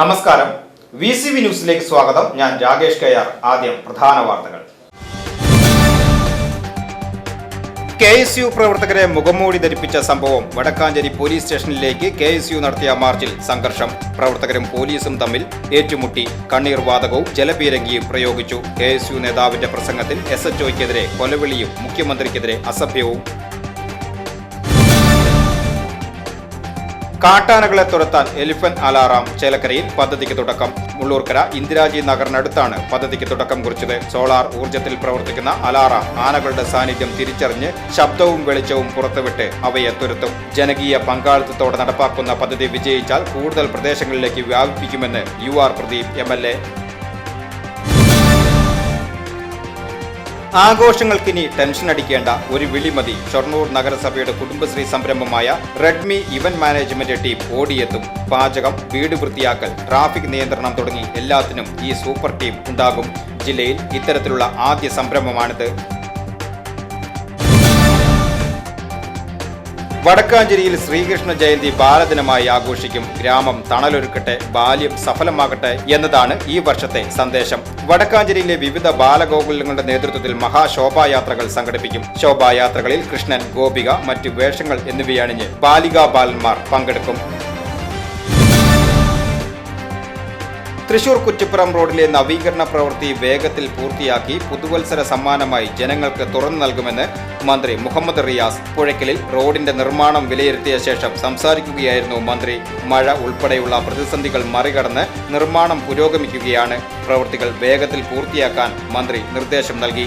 നമസ്കാരം. V C V ന്യൂസിലേക്ക് സ്വാഗതം. ഞാൻ രാകേഷ് കയ്യാർ. ആദ്യം പ്രധാന വാർത്തകൾ. കെ എസ് യു പ്രവർത്തകരെ മുഖംമൂടി ധരിപ്പിച്ച സംഭവം വടക്കാഞ്ചേരി പോലീസ് സ്റ്റേഷനിലേക്ക് കെ എസ് യു നടത്തിയ മാർച്ചിൽ സംഘർഷം. പ്രവർത്തകരും പോലീസും തമ്മിൽ ഏറ്റുമുട്ടി. കണ്ണീർ വാതകവും ജലപീരങ്കിയും പ്രയോഗിച്ചു. കെ എസ് യു നേതാവിന്റെ പ്രസംഗത്തിൽ എസ് എച്ച് ഒക്കെതിരെ കൊലവിളിയും മുഖ്യമന്ത്രിക്കെതിരെ അസഭ്യവും കാട്ടാനകളെ തുരത്താൻ എലിഫന്റ് അലാറാം ചേലക്കരയിൽ പദ്ധതിക്ക് തുടക്കം. മുള്ളൂർക്കര ഇന്ദിരാജി നഗറിനടുത്താണ് പദ്ധതിക്ക് തുടക്കം കുറിച്ചത്. സോളാർ ഊർജത്തിൽ പ്രവർത്തിക്കുന്ന അലാറാം ആനകളുടെ സാന്നിധ്യം തിരിച്ചറിഞ്ഞ് ശബ്ദവും വെളിച്ചവും പുറത്തുവിട്ട് അവയെ തുരത്തും. ജനകീയ പങ്കാളിത്തത്തോടെ നടപ്പാക്കുന്ന പദ്ധതി വിജയിച്ചാൽ കൂടുതൽ പ്രദേശങ്ങളിലേക്ക് വ്യാപിപ്പിക്കുമെന്ന് U R Pradeep M L A ആഘോഷങ്ങൾക്കിനി tension അടിക്കേണ്ട ഒരു വിളിമതി. ഷൊർണൂർ നഗരസഭയുടെ കുടുംബശ്രീ സംരംഭമായ റെഡ്മി ഇവന്റ് മാനേജ്മെന്റ് ടീം ഓടിയെത്തും. പാചകം വീട് വൃത്തിയാക്കൽ ട്രാഫിക് നിയന്ത്രണം തുടങ്ങി എല്ലാത്തിനും ഈ സൂപ്പർ ടീം ഉണ്ടാകും. ജില്ലയിൽ ഇത്തരത്തിലുള്ള ആദ്യ സംരംഭമാണിത്. വടക്കാഞ്ചേരിയിൽ ശ്രീകൃഷ്ണ ജയന്തി ബാലദിനമായി ആഘോഷിക്കും. ഗ്രാമം തണലൊരുക്കട്ടെ ബാല്യം സഫലമാകട്ടെ എന്നതാണ് ഈ വർഷത്തെ സന്ദേശം. വടക്കാഞ്ചേരിയിലെ വിവിധ ബാലഗോകുലങ്ങളുടെ നേതൃത്വത്തിൽ മഹാശോഭായാത്രകൾ സംഘടിപ്പിക്കും. ശോഭായാത്രകളിൽ കൃഷ്ണൻ ഗോപിക മറ്റ് വേഷങ്ങൾ എന്നിവയണിഞ്ഞ് ബാലികാ ബാലന്മാർ പങ്കെടുക്കും. തൃശൂർ കുറ്റിപ്പുറം റോഡിലെ നവീകരണ പ്രവൃത്തി വേഗത്തിൽ പൂർത്തിയാക്കി പുതുവത്സര സമ്മാനമായി ജനങ്ങൾക്ക് തുറന്നു നൽകുമെന്ന് മന്ത്രി മുഹമ്മദ് റിയാസ് പുഴയ്ക്കലിൽ റോഡിന്റെ നിർമ്മാണം വിലയിരുത്തിയ ശേഷം സംസാരിക്കുകയായിരുന്നു മന്ത്രി. മഴ ഉൾപ്പെടെയുള്ള പ്രതിസന്ധികൾ മറികടന്ന് നിർമ്മാണം പുരോഗമിക്കുകയാണ്. പ്രവൃത്തികൾ വേഗത്തിൽ പൂർത്തിയാക്കാൻ മന്ത്രി നിർദ്ദേശം നൽകി.